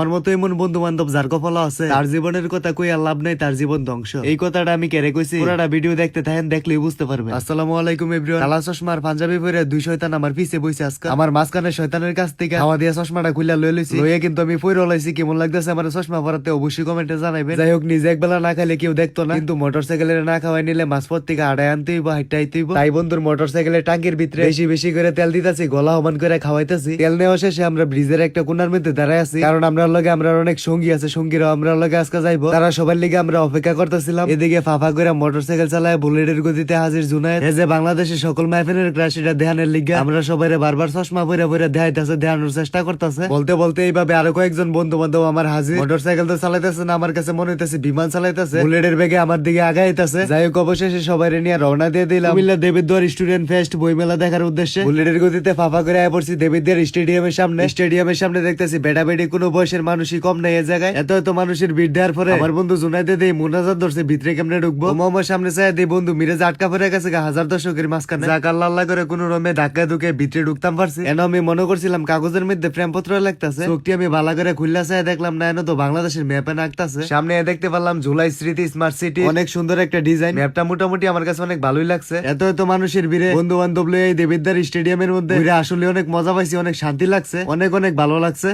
আমার মতো এমন বন্ধু বান্ধব যার কপাল আছে তার জীবনের কথা কই আর লাভ নাই তার জীবন ধ্বংস। এই কথাটা আমি কেড়ে কইছি পুরাটা ভিডিও দেখতে থাকেন দেখলেই বুঝতে পারবেন। আসসালামু আলাইকুম এভরিওয়ান কালা চশমার পাঞ্জাবি পরে দুই শয়তান আমার পিছে বইছে আজকে। আমার মাঝখানে শয়তানের কাছ থেকে হাওয়া দিয়া চশমাটা খুলে লয়ে লইছি। লইয়া কিন্তু আমি পইরে লাইছি কেমন লাগতেছে আমার চশমা পরাতে অবশ্যই কমেন্টে জানাবেন যাই হোক নিজে একবেলা না খাইলে কেউ দেখতো না। কিন্তু মোটরসাইকেলের না খাওয়াই নিলে মাঝপথ থেকে আড়াই আনতে হইব হাইটা আইতে হইব। তাই বন্ধুর মোটরসাইকেলের টাঙ্কির ভিতরে বেশি বেশি করে তেল দিতেছি গলা হমান করে খাওয়াইতেছি। তেল নেওয়া শেষে আমরা ব্রিজের একটা কোনার মধ্যে দাঁড়ায় আছি কারণ আমরা লগে আমরা অনেক সঙ্গী আছে সঙ্গীরা আমরা লগে আজকে যাইবো। তারা সবার লিগে আমরা অপেক্ষা করতেছিলাম। এদিকে ফাফা করে মোটরসাইকেল চালায় বুলেটের গতিতে হাজির জুনায়েদ। যে বাংলাদেশের সকল মাইফেনের ক্রাশ, এটা ধ্যানের লিগে আমরা সবাই বারবার চশমা পরে পরে দেখাইতেছে ধ্যানের চেষ্টা করতেছে। বলতে বলতে এইভাবে আরও কয়েকজন বন্ধু বান্ধব আমার হাজির। মোটরসাইকেল তো চালাইতেছে না, আমার কাছে মনে হইতেছে বিমান চালাইতেছে। বুলেটের বেগে আমার দিকে আগাইতেছে। যাই হোক, অবশেষে সবাই নিয়ে রওনা দিয়ে দিলাম। কুমিল্লা দেবিদ্বার স্টুডেন্ট ফেস্ট বইমেলা দেখার উদ্দেশ্যে। বুলেটের গতিতে ফাফা করে আয় পড়ছি দেবিদ্বার স্টেডিয়ামের সামনে। স্টেডিয়ামের সামনে দেখতেছি বেটা বেটি কোনো বয়সের মানুষই কম নাই এ জায়গায়। এত এত মানুষের ভিড় দেওয়ার পরে আমার বন্ধু জুনাইদে দেই মুনাজাত ধরছে, ভিতরে কেমনে ঢুকবো? মোহাম্মদ সামনে চাই দেই, বন্ধু, মিরাজ আটকা পড়ে গেছে হাজার দর্শকের মাঝখানে। আল্লাহ করে কোনো রমে ধাক্কা ঢুকে ভিতরে ঢুকতাম পারছি। এন আমি মনে করছিলাম কাগজের মধ্যে প্রেমপত্র লাগতেছে। চোখটি আমি ভালো করে খুললা চাই দেখলাম, না, এনে তো বাংলাদেশের ম্যাপে নাকতাছে। সামনে দেখতে পারলাম জুলাই স্মৃতি স্মার্ট সিটি অনেক সুন্দর একটা ডিজাইন। ম্যাপটা মোটামুটি আমার কাছে অনেক ভালোই লাগছে। এত এত মানুষের ভিড়ে বন্ধু বান্ধব লয়ে এই দেবিদ্বার স্টেডিয়ামের মধ্যে আসলে অনেক মজা পাইছি, অনেক শান্তি লাগছে, অনেক অনেক ভালো লাগছে।